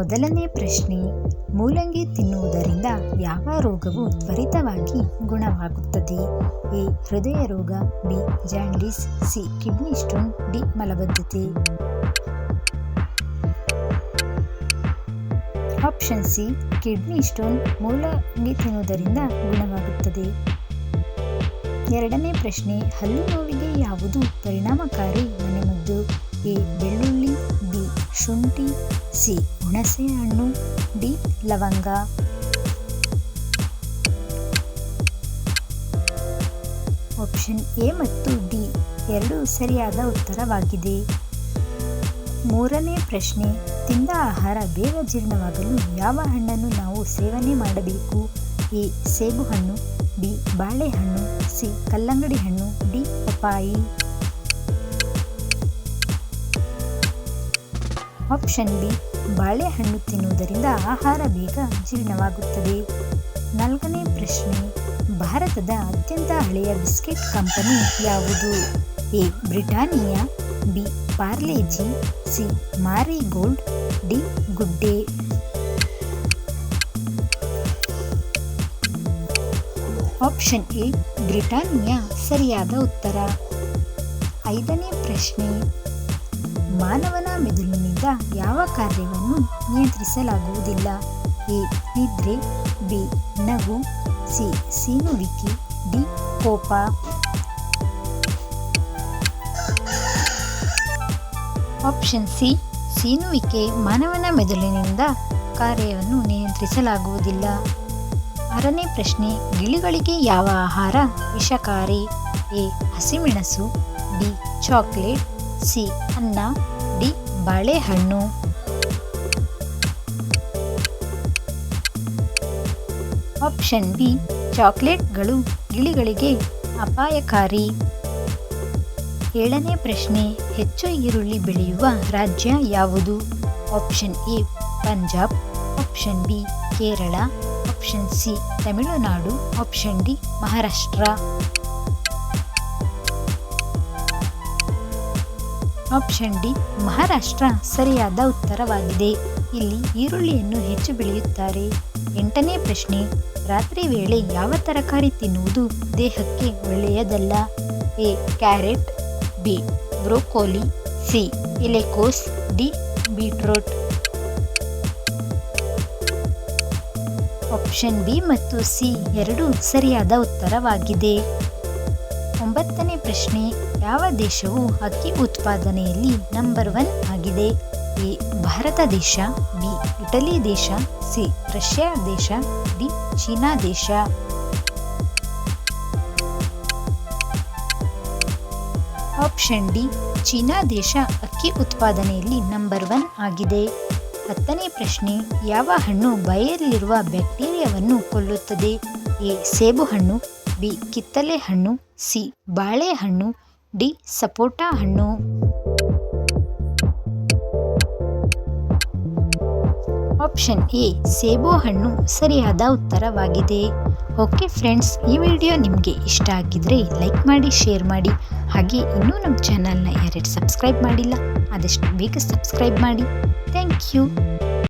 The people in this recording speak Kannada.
ಮೊದಲನೇ ಪ್ರಶ್ನೆ, ಮೂಲಂಗಿ ತಿನ್ನುವುದರಿಂದ ಯಾವ ರೋಗವು ತ್ವರಿತವಾಗಿ ಗುಣವಾಗುತ್ತದೆ? ಎ, ಹೃದಯ ರೋಗ, B jaundice C kidney stone D, ಮಲಬದ್ಧತೆ. ಆಪ್ಷನ್ ಸಿ ಕಿಡ್ನಿ ಸ್ಟೋನ್ ಮೂಲಂಗಿ ತಿನ್ನುವುದರಿಂದ ಗುಣವಾಗುತ್ತದೆ. ಎರಡನೇ ಪ್ರಶ್ನೆ ಹಲ್ಲು ನೋವಿಗೆ ಯಾವುದು ಪರಿಣಾಮಕಾರಿ ಮನೆಮದ್ದು? ಎ, ಬೆಳ್ಳುಳ್ಳಿ, ಬಿ, ಶುಂಠಿ ಸಿ ಹುಣಸೆ ಹಣ್ಣು ಡಿ ಲವಂಗ. ಆಪ್ಷನ್ ಎ ಮತ್ತು ಡಿ ಎರಡು ಸರಿಯಾದ ಉತ್ತರವಾಗಿದೆ. ಮೂರನೇ ಪ್ರಶ್ನೆ, ತಿಂದ ಆಹಾರ ಬೇಗ ಜೀರ್ಣವಾಗಲು ಯಾವ ಹಣ್ಣನ್ನು ನಾವು ಸೇವನೆ ಮಾಡಬೇಕು? ಎ ಸೇಬು ಹಣ್ಣು ಬಿ, ಬಾಳೆಹಣ್ಣು, ಸಿ, ಕಲ್ಲಂಗಡಿ ಹಣ್ಣು, ಡಿ ಪಪಾಯಿ ಆಪ್ಷನ್ ಬಿ, ಬಾಳೆಹಣ್ಣು ತಿನ್ನುವುದರಿಂದ ಆಹಾರ ಬೇಗ ಜೀರ್ಣವಾಗುತ್ತದೆ ನಾಲ್ಕನೇ ಪ್ರಶ್ನೆ, ಭಾರತದ ಅತ್ಯಂತ ಹಳೆಯ ಬಿಸ್ಕೆಟ್ ಕಂಪನಿ ಯಾವುದು? A, Britannia, B, Parle G, C, Marigold, D, ಗುಡ್ಡೆ. ಆಪ್ಷನ್ ಎ, ಬ್ರಿಟಾನಿಯಾ, ಸರಿಯಾದ ಉತ್ತರ. ಐದನೇ ಪ್ರಶ್ನೆ ಮಾನವನ ಮೆದುಳಿನಿಂದ ಯಾವ ಕಾರ್ಯವನ್ನು ನಿಯಂತ್ರಿಸಲಾಗುವುದಿಲ್ಲ? ಎ. ನಿದ್ರೆ, ಬಿ. ನಗು, ಸಿ. ಸೀನುವಿಕೆ, ಡಿ. ಕೋಪ. Option C. ಸೀನುವಿಕೆ ಮಾನವನ ಮೆದುಳಿನಿಂದ ಕಾರ್ಯವನ್ನು ನಿಯಂತ್ರಿಸಲಾಗುವುದಿಲ್ಲ. ಆರನೇ ಪ್ರಶ್ನೆ, ಗಿಳಿಗಳಿಗೆ ಯಾವ ಆಹಾರ ವಿಷಕಾರಿ? ಎ. ಹಸಿಮೆಣಸು ಡಿ ಚಾಕ್ಲೇಟ್ ಸಿ ಅನ್ನ ಡಿ ಬಾಳೆಹಣ್ಣು. ಆಪ್ಷನ್ ಬಿ ಚಾಕ್ಲೇಟ್ಗಳು ಗಿಳಿಗಳಿಗೆ ಅಪಾಯಕಾರಿ. ಏಳನೇ ಪ್ರಶ್ನೆ, ಹೆಚ್ಚು ಈರುಳ್ಳಿ ಬೆಳೆಯುವ ರಾಜ್ಯ ಯಾವುದು? Option A Punjab, option B Kerala, option C Tamil Nadu, option D Maharashtra. Option D, Maharashtra ಸರಿಯಾದ ಉತ್ತರವಾಗಿದೆ. ಇಲ್ಲಿ ಈರುಳ್ಳಿಯನ್ನು ಹೆಚ್ಚು ಬೆಳೆಯುತ್ತಾರೆ. ಎಂಟನೇ ಪ್ರಶ್ನೆ, ರಾತ್ರಿ ವೇಳೆ ಯಾವ ತರಕಾರಿ ತಿನ್ನುವುದು ದೇಹಕ್ಕೆ ಒಳ್ಳೆಯದಲ್ಲ? A, carrot, B, broccoli, C, ಎಲೆಕೋಸ್, D, beetroot. Option B ಮತ್ತು ಸಿ ಎರಡು ಸರಿಯಾದ ಉತ್ತರವಾಗಿದೆ. ಒಂಬತ್ತನೇ ಪ್ರಶ್ನೆ ಯಾವ ದೇಶವು ಅಕ್ಕಿ ಉತ್ಪಾದನೆಯಲ್ಲಿ ನಂಬರ್ ಒನ್ ಆಗಿದೆ? ಎ, ಭಾರತ ದೇಶ, ಬಿ, ಇಟಲಿ ದೇಶ, ಸಿ, ರಷ್ಯಾ ದೇಶ, ಡಿ, ಚೀನಾ ದೇಶ. ಆಪ್ಷನ್ ಡಿ, ಚೀನಾ ದೇಶ ಅಕ್ಕಿ ಉತ್ಪಾದನೆಯಲ್ಲಿ ನಂಬರ್ ಒನ್ ಆಗಿದೆ. ಹತ್ತನೇ ಪ್ರಶ್ನೆ, ಯಾವ ಹಣ್ಣು ಬಾಯಲ್ಲಿರುವ ಬ್ಯಾಕ್ಟೀರಿಯಾವನ್ನು ಕೊಲ್ಲುತ್ತದೆ? ಎ, ಸೇಬು ಹಣ್ಣು, ಬಿ, ಕಿತ್ತಲೆ ಹಣ್ಣು, ಸಿ ಬಾಳೆಹಣ್ಣು ಡಿ ಸಪೋಟ ಹಣ್ಣು. ಆಪ್ಷನ್ ಎ, ಸೇಬು ಹಣ್ಣು ಸರಿಯಾದ ಉತ್ತರವಾಗಿದೆ. ಓಕೆ ಫ್ರೆಂಡ್ಸ್, ಈ ವಿಡಿಯೋ ನಿಮಗೆ ಇಷ್ಟ ಆಗಿದ್ರೆ ಲೈಕ್ ಮಾಡಿ, ಶೇರ್ ಮಾಡಿ. ಹಾಗೆ ಇನ್ನೂ ನಮ್ಮ ಚಾನಲ್ನ ಯಾರ್ಯಾರು ಸಬ್ಸ್ಕ್ರೈಬ್ ಮಾಡಿಲ್ಲ, ಆದಷ್ಟು ಬೇಗ ಸಬ್ಸ್ಕ್ರೈಬ್ ಮಾಡಿ. Thank you.